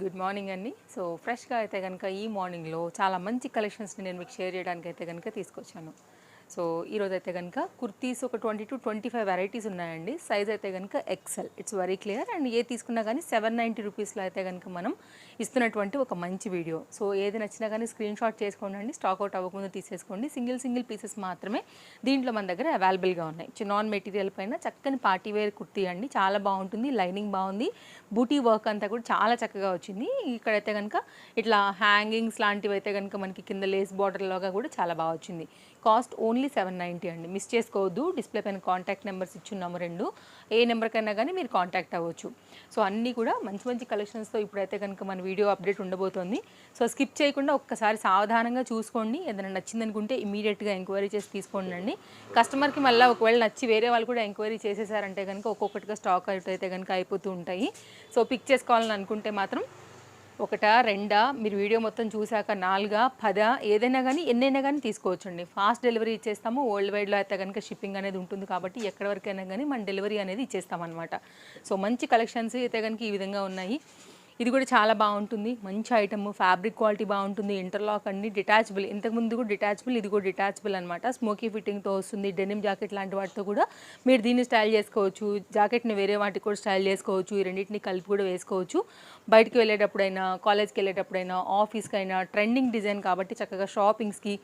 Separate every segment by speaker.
Speaker 1: Good morning అండి. So ఫ్రెష్గా అయితే కనుక ఈ మార్నింగ్లో చాలా మంచి కలెక్షన్స్ని నేను మీకు షేర్ చేయడానికి అయితే కనుక తీసుకొచ్చాను. సో ఈరోజు అయితే కనుక కుర్తీస్ ఒక twenty two twenty five varieties ఉన్నాయండి. సైజ్ అయితే కనుక XL it's very clear and ఏ తీసుకున్నా కానీ సెవెన్ నైంటీ రూపీస్లో అయితే కనుక మనం ఇస్తున్నటువంటి ఒక మంచి వీడియో. సో ఏది నచ్చినా కానీ స్క్రీన్ షాట్ చేసుకోండి అండి స్టాక్ అవుట్ అవ్వకముందు తీసేసుకోండి. సింగిల్ సింగిల్ పీసెస్ మాత్రమే దీంట్లో మన దగ్గర అవైలబుల్గా ఉన్నాయి. చిన్నాన్ మెటీరియల్ పైన చక్కని పార్టీ వేర్ కుర్తీ అండి. చాలా బాగుంటుంది లైనింగ్ బాగుంది. బూటీ వర్క్ అంతా కూడా చాలా చక్కగా వచ్చింది. ఇక్కడైతే కనుక ఇట్లా హ్యాంగింగ్స్ లాంటివి అయితే కనుక మనకి కింద లేస్ బార్డర్ లాగా కూడా చాలా బాగా వచ్చింది. కాస్ట్ ఓన్లీ సెవెన్ నైంటీ అండి. మిస్ చేసుకోవద్దు. డిస్ప్లే పైన కాంటాక్ట్ నెంబర్స్ ఇచ్చున్నాము రెండు. ఏ నెంబర్కైనా కానీ మీరు కాంటాక్ట్ అవ్వచ్చు. సో అన్నీ కూడా మంచి మంచి కలెక్షన్స్తో ఇప్పుడైతే కనుక మన వీడియో అప్డేట్ ఉండబోతోంది. సో స్కిప్ చేయకుండా ఒక్కసారి సావధానంగా చూసుకోండి. ఏదైనా నచ్చింది అనుకుంటే ఇమీడియట్గా ఎంక్వైరీ చేసి తీసుకోండి అండి. కస్టమర్కి మళ్ళీ ఒకవేళ నచ్చి వేరే వాళ్ళు కూడా ఎంక్వైరీ చేసేసారంటే కనుక ఒక్కొక్కటిగా స్టాక్ అవుట్ అయితే కనుక అయిపోతూ ఉంటాయి. సో పిక్ చేసుకోవాలని అనుకుంటే మాత్రం ఒకట రెండా మీరు వీడియో మొత్తం చూశాక నాలుగా పదా ఏదైనా కానీ ఎన్నైనా కానీ తీసుకోవచ్చండి. ఫాస్ట్ డెలివరీ ఇచ్చేస్తాము. వరల్డ్ వైడ్లో అయితే కనుక షిప్పింగ్ అనేది ఉంటుంది కాబట్టి ఎక్కడి వరకైనా కానీ మన డెలివరీ అనేది ఇచ్చేస్తామన్నమాట. సో మంచి కలెక్షన్స్ అయితే కనుక ఈ విధంగా ఉన్నాయి. ఇది కూడా చాలా బాగుంటుంది. మంచి ఐటమ్ ఫ్యాబ్రిక్ క్వాలిటీ బాగుంటుంది. ఇంటర్లాక్ అండి డిటాచబుల్. ఇంతకుముందు కూడా డిటాచబుల్ ఇది కూడా డిటాచబుల్ అనమాట స్మోకీ ఫిట్టింగ్తో వస్తుంది. డెనిమ్ జాకెట్ లాంటి వాటితో కూడా మీరు దీన్ని స్టైల్ చేసుకోవచ్చు. జాకెట్ని వేరే వాటికి కూడా స్టైల్ చేసుకోవచ్చు. ఈ రెండింటిని కలిపి కూడా వేసుకోవచ్చు. బయటికి వెళ్ళేటప్పుడైనా కాలేజ్కి వెళ్ళేటప్పుడైనా ఆఫీస్కి అయినా ట్రెండింగ్ డిజైన్ కాబట్టి చక్కగా షాపింగ్స్కి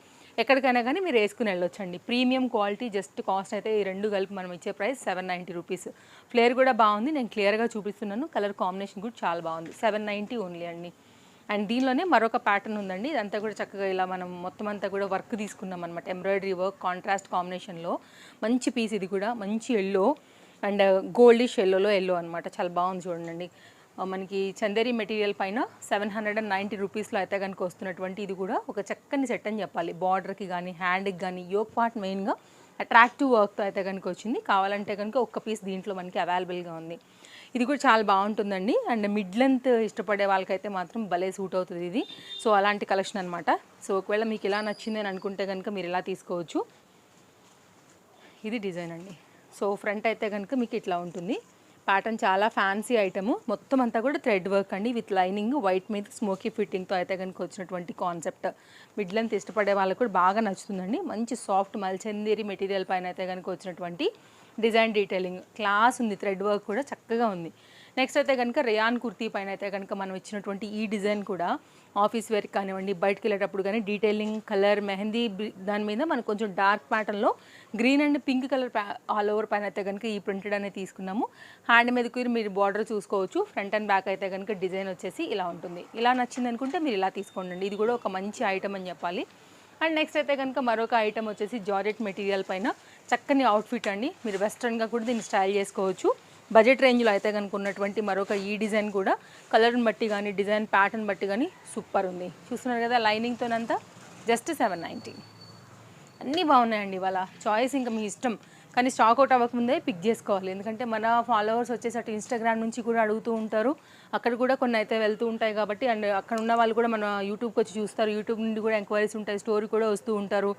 Speaker 1: ఎక్కడికైనా కానీ మీరు వేసుకుని వెళ్ళొచ్చండి. ప్రీమియం క్వాలిటీ జస్ట్ కాస్ట్ అయితే ఈ రెండు కలిపి మనం ఇచ్చే price seven ninety rupees. Flare కూడా బాగుంది. నేను క్లియర్గా చూపిస్తున్నాను. కలర్ కాంబినేషన్ కూడా చాలా బాగుంది. సెవెన్ నైంటీ ఓన్లీ అండి. అండ్ దీనిలోనే మరొక ప్యాటర్న్ ఉందండి. ఇదంతా కూడా చక్కగా ఇలా మనం మొత్తం అంతా కూడా వర్క్ తీసుకున్నాం అనమాట ఎంబ్రాయిడరీ వర్క్ కాంట్రాస్ట్ కాంబినేషన్లో. మంచి పీస్ ఇది కూడా. మంచి ఎల్లో అండ్ గోల్డిష్ ఎల్లోలో ఎల్లో అనమాట చాలా బాగుంది చూడండి. మనకి చందేరి మెటీరియల్ పైన సెవెన్ హండ్రెడ్ అండ్ నైంటీ రూపీస్లో అయితే కనుక వస్తున్నటువంటి ఇది కూడా ఒక చక్కని సెట్ అని చెప్పాలి. బార్డర్కి కానీ హ్యాండ్కి కానీ యోక్ పార్ట్ మెయిన్గా అట్రాక్టివ్ వర్క్తో అయితే కనుక వచ్చింది. కావాలంటే కనుక ఒక్క పీస్ దీంట్లో మనకి అవైలబుల్గా ఉంది. ఇది కూడా చాలా బాగుంటుందండి. అండ్ మిడ్ లెంత్ ఇష్టపడే వాళ్ళకైతే మాత్రం భలే సూట్ అవుతుంది ఇది. సో అలాంటి కలెక్షన్ అనమాట సో ఒకవేళ మీకు ఇలా నచ్చింది అని అనుకుంటే కనుక మీరు ఇలా తీసుకోవచ్చు. ఇది డిజైన్ అండి. సో ఫ్రంట్ అయితే కనుక మీకు ఇట్లా ఉంటుంది. ప్యాటర్న్ చాలా ఫ్యాన్సీ ఐటమ్ మొత్తం అంతా కూడా థ్రెడ్ వర్క్ అండి. విత్ లైనింగ్ వైట్ మీద స్మోకీ ఫిట్టింగ్తో అయితే కనుక వచ్చినటువంటి కాన్సెప్ట్ మిడ్ లెంత్ ఇష్టపడే వాళ్ళకు కూడా బాగా నచ్చుతుందండి. మంచి సాఫ్ట్ మల్చందేరి మెటీరియల్ పైన అయితే కనుక వచ్చినటువంటి డిజైన్ డీటెయిలింగ్ క్లాస్ ఉంది థ్రెడ్ వర్క్ కూడా చక్కగా ఉంది. నెక్స్ట్ అయితే కనుక రేయాన్ కుర్తీ పైన అయితే కనుక మనం ఇచ్చినటువంటి ఈ డిజైన్ కూడా ఆఫీస్ వేర్ కానివ్వండి బయటకు వెళ్ళేటప్పుడు కానీ డీటెయిలింగ్ కలర్ మెహందీ దాని మీద మనకు కొంచెం డార్క్ ప్యాటర్న్లో green and pink colour all over పైన అయితే కనుక ఈ ప్రింటెడ్ అనేది తీసుకున్నాము. హ్యాండ్ మీదకి మీరు బార్డర్ చూసుకోవచ్చు. ఫ్రంట్ అండ్ బ్యాక్ అయితే కనుక డిజైన్ వచ్చేసి ఇలా ఉంటుంది. ఇలా నచ్చింది అనుకుంటే మీరు ఇలా తీసుకోండి ఇది కూడా ఒక మంచి ఐటమ్ అని చెప్పాలి. అండ్ నెక్స్ట్ అయితే కనుక మరొక ఐటమ్ వచ్చేసి జార్జెట్ మెటీరియల్ పైన చక్కని అవుట్ఫిట్ అండి. మీరు వెస్ట్రన్గా కూడా దీన్ని స్టైల్ చేసుకోవచ్చు. బడ్జెట్ రేంజ్లో అయితే కనుక ఉన్నటువంటి మరొక ఈ డిజైన్ కూడా కలర్ని బట్టి కానీ డిజైన్ ప్యాటర్న్ బట్టి కానీ సూపర్ ఉంది. చూస్తున్నారు కదా లైనింగ్తోనంతా జస్ట్ సెవెన్ నైంటీ. అన్నీ బాగున్నాయండి ఇవాళ. చాయిస్ ఇంకా మీ ఇష్టం. కానీ స్టాక్ అవుట్ అవ్వకముందే పిక్ చేసుకోవాలి. ఎందుకంటే మన ఫాలోవర్స్ వచ్చేసి అటు ఇన్స్టాగ్రామ్ నుంచి కూడా అడుగుతూ ఉంటారు. అక్కడ కూడా కొన్ని అయితే వెళ్తూ ఉంటాయి కాబట్టి అండ్ అక్కడ ఉన్న వాళ్ళు కూడా మన యూట్యూబ్కి వచ్చి చూస్తారు. యూట్యూబ్ నుండి కూడా ఎంక్వైరీస్ ఉంటాయి. స్టోరీ కూడా వస్తూ ఉంటారు.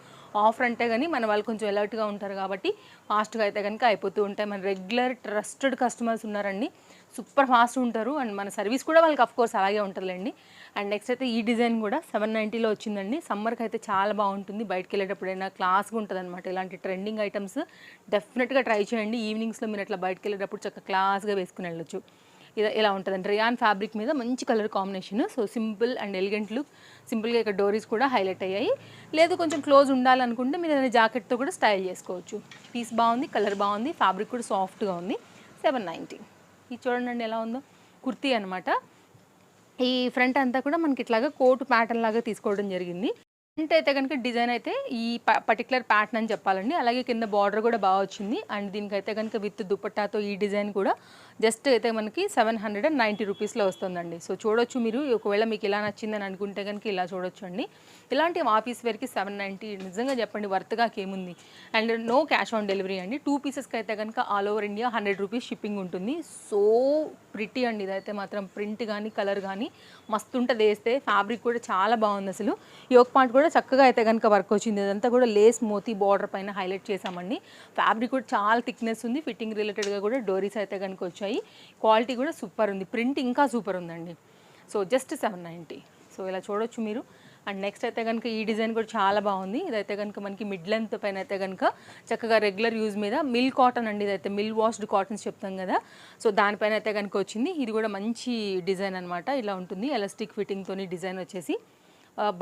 Speaker 1: ఆఫర్ అంటే కానీ మన వాళ్ళు కొంచెం అలర్ట్గా ఉంటారు కాబట్టి ఫాస్ట్గా అయితే కనుక అయిపోతూ ఉంటాయి. మన రెగ్యులర్ ట్రస్టెడ్ కస్టమర్స్ ఉన్నారండి. సూపర్ ఫాస్ట్ ఉంటారు. అండ్ మన సర్వీస్ కూడా వాళ్ళకి అఫ్ కోర్స్ అలాగే ఉంటుందిలేండి. అండ్ నెక్స్ట్ అయితే ఈ డిజైన్ కూడా సెవెన్ నైంటీలో వచ్చిందండి. సమ్మర్కి అయితే చాలా బాగుంటుంది. బయటకు వెళ్ళేటప్పుడైనా క్లాస్గా ఉంటుంది అనమాట ఇలాంటి ట్రెండింగ్ ఐటమ్స్ డెఫినెట్గా ట్రై చేయండి. ఈవినింగ్స్లో మీరు అట్లా బయటకు వెళ్ళేటప్పుడు చక్కగా క్లాస్గా వేసుకుని వెళ్ళొచ్చు. ఇలా ఇలా ఉంటుందండి. రియాన్ ఫ్యాబ్రిక్ మీద మంచి colour combination so simple and elegant look సింపుల్గా ఇక్కడ డోరీస్ కూడా హైలైట్ అయ్యాయి. లేదు కొంచెం క్లోజ్ ఉండాలనుకుంటే మీరు ఏదైనా జాకెట్తో కూడా స్టైల్ చేసుకోవచ్చు. పీస్ బాగుంది కలర్ బాగుంది ఫ్యాబ్రిక్ కూడా సాఫ్ట్గా ఉంది. సెవెన్ నైంటీ ఇది చూడండి ఎలా ఉందో. కుర్తీ అనమాట ఈ ఫ్రంట్ అంతా కూడా మనకి ఇట్లాగా కోట్ ప్యాటర్న్ లాగా తీసుకోవడం జరిగింది. ఫ్రంట్ అయితే కనుక డిజైన్ అయితే ఈ పర్టికులర్ ప్యాటర్న్ అని చెప్పాలండి. అలాగే కింద బార్డర్ కూడా బాగా వచ్చింది. అండ్ దీనికైతే కనుక విత్ దుపట్టాతో ఈ డిజైన్ కూడా జస్ట్ అయితే మనకి సెవెన్ హండ్రెడ్ అండ్ నైంటీ రూపీస్లో వస్తుందండి. సో చూడొచ్చు మీరు. ఒకవేళ మీకు ఇలా నచ్చిందని అనుకుంటే కనుక ఇలా చూడొచ్చు అండి. ఇలాంటి ఆఫీస్ వేర్కి సెవెన్ నైంటీ నిజంగా చెప్పండి వర్త్గా ఏముంది and no cash on delivery అండి. టూ పీసెస్కి అయితే కనుక all over India hundred rupees shipping ఉంటుంది. సో ప్రిటీ అండి ఇదైతే మాత్రం. ప్రింట్ కానీ కలర్ కానీ మస్తు ఉంటుంది. వేస్తే ఫ్యాబ్రిక్ కూడా చాలా బాగుంది అసలు. యోక్ పార్ట్ కూడా చక్కగా అయితే కనుక వర్క్ వచ్చింది. ఇదంతా కూడా లేస్ మోతీ బార్డర్ పైన హైలైట్ చేసామండి ఫ్యాబ్రిక్ కూడా చాలా థిక్నెస్ ఉంది. ఫిట్టింగ్ రిలేటెడ్గా కూడా డోరీస్ అయితే కనుక వచ్చాయి. క్వాలిటీ కూడా సూపర్ ఉంది. ప్రింట్ ఇంకా సూపర్ ఉందండి. So just seven ninety. So ఇలా చూడొచ్చు మీరు. అండ్ నెక్స్ట్ అయితే కనుక ఈ డిజైన్ కూడా చాలా బాగుంది. ఇదైతే కనుక మనకి మిడ్ లెంత్ పైన అయితే కనుక చక్కగా రెగ్యులర్ యూజ్ మీద మిల్ కాటన్ అండి ఇదైతే. మిల్ వాష్డ్ కాటన్స్ చెప్తాం కదా. సో దానిపైన అయితే కనుక వచ్చింది. ఇది కూడా మంచి డిజైన్ అనమాట ఇలా ఉంటుంది. ఎలాస్టిక్ ఫిట్టింగ్తో డిజైన్ వచ్చేసి.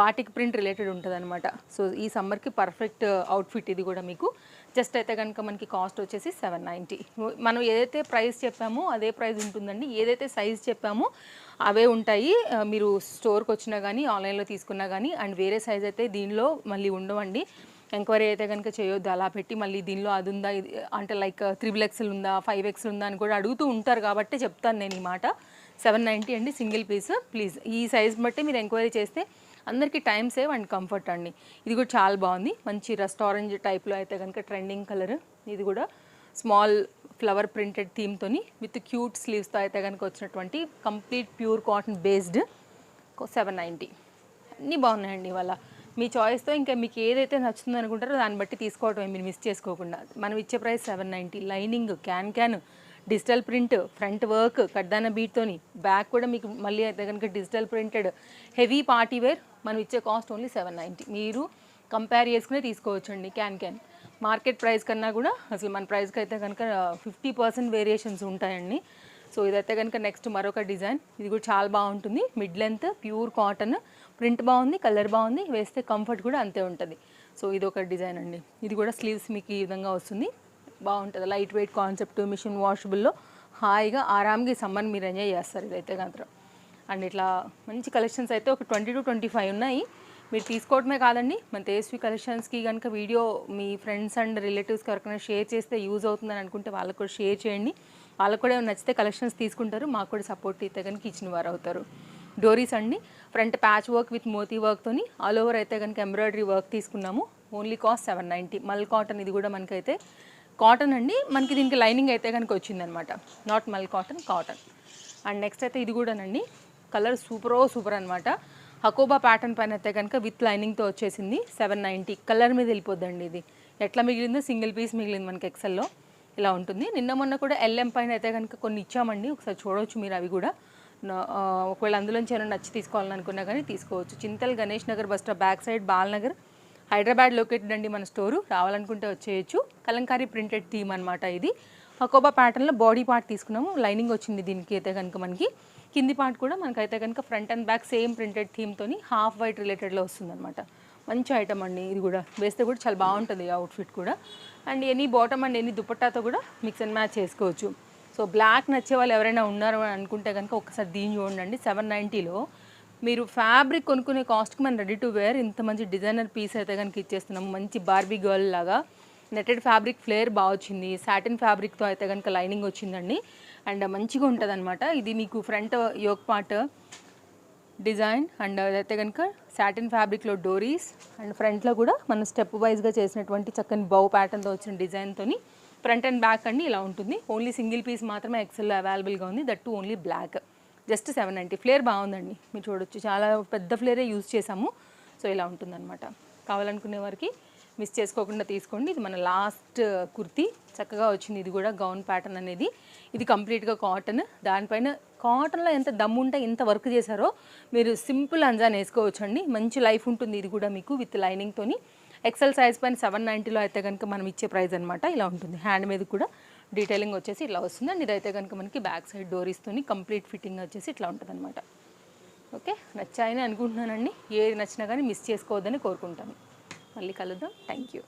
Speaker 1: బాటిక్ ప్రింట్ రిలేటెడ్ ఉంటుంది అనమాట సో ఈ సమ్మర్కి పర్ఫెక్ట్ అవుట్ఫిట్ ఇది కూడా మీకు. జస్ట్ అయితే కనుక మనకి కాస్ట్ వచ్చేసి సెవెన్ నైంటీ మనం ఏదైతే ప్రైస్ చెప్పామో అదే ప్రైస్ ఉంటుందండి. ఏదైతే సైజ్ చెప్పామో అవే ఉంటాయి. మీరు స్టోర్కి వచ్చినా కానీ ఆన్లైన్లో తీసుకున్నా కానీ అండ్ వేరే సైజ్ అయితే దీనిలో మళ్ళీ ఉండవండి. ఎంక్వైరీ అయితే కనుక చేయొద్దు. అలా పెట్టి మళ్ళీ దీనిలో అది ఉందా ఇది అంటే లైక్ త్రిబుల్ ఎక్స్ఎల్ ఉందా ఫైవ్ ఎక్స్ఎల్ ఉందా అని కూడా అడుగుతూ ఉంటారు కాబట్టి చెప్తాను నేను ఈ మాట. సెవెన్ నైంటీ అండి సింగిల్ పీస్. ప్లీజ్ ఈ సైజ్ బట్టి మీరు ఎంక్వైరీ చేస్తే అందరికీ టైం సేవ్ అండ్ కంఫర్ట్ అండి. ఇది కూడా చాలా బాగుంది. మంచి రెస్టారెంట్ టైప్లో అయితే కనుక ట్రెండింగ్ కలర్ ఇది కూడా స్మాల్ ఫ్లవర్ ప్రింటెడ్ థీమ్తోని విత్ క్యూట్ స్లీవ్స్తో అయితే కనుక వచ్చినటువంటి complete pure cotton based seven ninety అన్నీ బాగున్నాయండి ఇవాళ. మీ చాయిస్తో ఇంకా మీకు ఏదైతే నచ్చుతుందో అనుకుంటారో దాన్ని బట్టి తీసుకోవటమే మీరు మిస్ చేసుకోకుండా. మనం ఇచ్చే price seven ninety lining can can digital print front work కడ్దాన బీట్తోని బ్యాక్ కూడా మీకు మళ్ళీ అయితే కనుక digital printed heavy party wear మనం ఇచ్చే కాస్ట్ ఓన్లీ సెవెన్ నైంటీ. మీరు కంపేర్ చేసుకునే తీసుకోవచ్చండి క్యాన్ క్యాన్. మార్కెట్ ప్రైస్ కన్నా కూడా అసలు మన ప్రైస్కి అయితే కనుక ఫిఫ్టీ పర్సెంట్ వేరియేషన్స్ ఉంటాయండి. సో ఇదైతే కనుక నెక్స్ట్ మరొక డిజైన్. ఇది కూడా చాలా బాగుంటుంది. Mid length pure cotton. Print బాగుంది కలర్ బాగుంది వేస్తే కంఫర్ట్ కూడా అంతే ఉంటుంది. సో ఇది ఒక డిజైన్ అండి. ఇది కూడా స్లీవ్స్ మీకు ఈ విధంగా వస్తుంది. బాగుంటుంది. లైట్ వెయిట్ కాన్సెప్ట్ మిషన్ వాషబుల్లో హాయిగా ఆరామ్గా ఈ సమ్మర్ మీరు ఎంజాయ్ చేస్తారు ఇదైతే మాత్రం. అండ్ ఇట్లా మంచి కలెక్షన్స్ అయితే ఒక ట్వంటీ టు ట్వంటీ ఫైవ్ ఉన్నాయి. మీరు తీసుకోవడమే కాదండి మన తేజస్వి కలెక్షన్స్కి కనుక వీడియో మీ ఫ్రెండ్స్ అండ్ రిలేటివ్స్కి ఎవరికైనా షేర్ చేస్తే యూజ్ అవుతుందని అనుకుంటే వాళ్ళకు కూడా షేర్ చేయండి. వాళ్ళకు కూడా ఏమైనా నచ్చితే కలెక్షన్స్ తీసుకుంటారు. మాకు కూడా సపోర్ట్ అయితే కనుక ఇచ్చిన వారు అవుతారు. డోరీస్ అండి ఫ్రంట్ ప్యాచ్ వర్క్ విత్ మోతీ వర్క్తోని ఆల్ ఓవర్ అయితే కనుక ఎంబ్రాయిడరీ వర్క్ తీసుకున్నాము. Only cost seven ninety mul cotton ఇది కూడా మనకైతే కాటన్ అండి. మనకి దీనికి లైనింగ్ అయితే కనుక వచ్చిందనమాట. నాట్ మల్ కాటన్ కాటన్ అండ్ నెక్స్ట్ అయితే ఇది కూడానండి. కలర్ సూపరో సూపర్ అనమాట. హకోబా ప్యాటర్న్ పైన అయితే కనుక విత్ లైనింగ్తో వచ్చేసింది. సెవెన్ నైంటీ కలర్ మీద వెళ్ళిపోద్దండి ఇది. ఎట్లా మిగిలిందో సింగిల్ పీస్ మిగిలింది మనకి ఎక్సెల్లో ఇలా ఉంటుంది. నిన్న మొన్న కూడా ఎల్ఎం పైన అయితే కనుక కొన్ని ఇచ్చామండి. ఒకసారి చూడవచ్చు మీరు అవి కూడా. ఒకవేళ అందులోంచి ఏమైనా నచ్చి తీసుకోవాలని అనుకున్నా కానీ తీసుకోవచ్చు. Chintal Ganesh Nagar bus stop back side Balnagar. Hyderabad located అండి మన స్టోరు రావాలనుకుంటే వచ్చేయచ్చు. కలంకారీ ప్రింటెడ్ థీమ్ అనమాట ఇది. అకోబా ప్యాటర్న్లో బాడీ పార్ట్ తీసుకున్నాము. లైనింగ్ వచ్చింది దీనికి అయితే కనుక మనకి. కింది పార్ట్ కూడా మనకైతే కనుక front and back same printed థీమ్తోని half white రిలేటెడ్లో వస్తుందన్నమాట. మంచి ఐటమ్ అండి ఇది కూడా. వేస్తే కూడా చాలా బాగుంటుంది అవుట్ఫిట్ కూడా. And any bottom and any దుపట్టాతో కూడా మిక్స్ అండ్ మ్యాచ్ చేసుకోవచ్చు. సో బ్లాక్ నచ్చే వాళ్ళు ఎవరైనా ఉన్నారు అని అనుకుంటే కనుక ఒకసారి దీన్ని చూడండి. సెవెన్ నైంటీలో మీరు ఫ్యాబ్రిక్ కొనుక్కునే కాస్ట్కి మనం రెడీ టు వేర్ ఇంత మంచి డిజైనర్ పీస్ అయితే కనుక ఇచ్చేస్తున్నాం. మంచి బార్బీ గర్ల్ లాగా. నెటెడ్ ఫ్యాబ్రిక్ ఫ్లేర్ బాగా వచ్చింది. సాటిన్ ఫ్యాబ్రిక్తో అయితే కనుక లైనింగ్ వచ్చిందండి. అండ్ మంచిగా ఉంటుంది అనమాట ఇది మీకు front yoke part design and అదైతే కనుక సాటిన్ ఫ్యాబ్రిక్లో డోరీస్ అండ్ ఫ్రంట్లో కూడా మనం స్టెప్ వైజ్గా చేసినటువంటి చక్కని బౌ ప్యాటర్న్తో వచ్చిన డిజైన్తోని ఫ్రంట్ అండ్ బ్యాక్ అండి ఇలా ఉంటుంది. ఓన్లీ సింగిల్ పీస్ మాత్రమే ఎక్సెల్ అవైలబుల్గా ఉంది. That too only black just seven ninety flare బాగుందండి. మీరు చూడొచ్చు. చాలా పెద్ద ఫ్లేరే యూజ్ చేసాము సో ఇలా ఉంటుందన్నమాట. కావాలనుకునే వారికి మిస్ చేసుకోకుండా తీసుకోండి. ఇది మన లాస్ట్ కుర్తీ. చక్కగా వచ్చింది. ఇది కూడా గౌన్ ప్యాటర్న్ అనేది. ఇది కంప్లీట్గా కాటన్. దానిపైన కాటన్లో ఎంత దమ్ము ఉంటే ఎంత వర్క్ చేశారో మీరు సింపుల్ అంజాన్ వేసుకోవచ్చు అండి మంచి లైఫ్ ఉంటుంది ఇది కూడా మీకు విత్ లైనింగ్తోని ఎక్సెల్ సైజ్ పైన సెవెన్ నైంటీలో అయితే కనుక మనం ఇచ్చే ప్రైస్ అనమాట ఇలా ఉంటుంది. హ్యాండ్ మీద కూడా డీటెయిలింగ్ వచ్చేసి ఇట్లా వస్తుంది. అండ్ ఇదైతే కనుక మనకి బ్యాక్ సైడ్ డోరీస్తోని కంప్లీట్ ఫిట్టింగ్ వచ్చేసి ఇట్లా ఉంటుంది అనమాట ఓకే నచ్చాయని అనుకుంటున్నానండి. ఏది నచ్చినా కానీ మిస్ చేసుకోవద్దని కోరుకుంటాను. మళ్ళీ కలుద్దాం. Thank you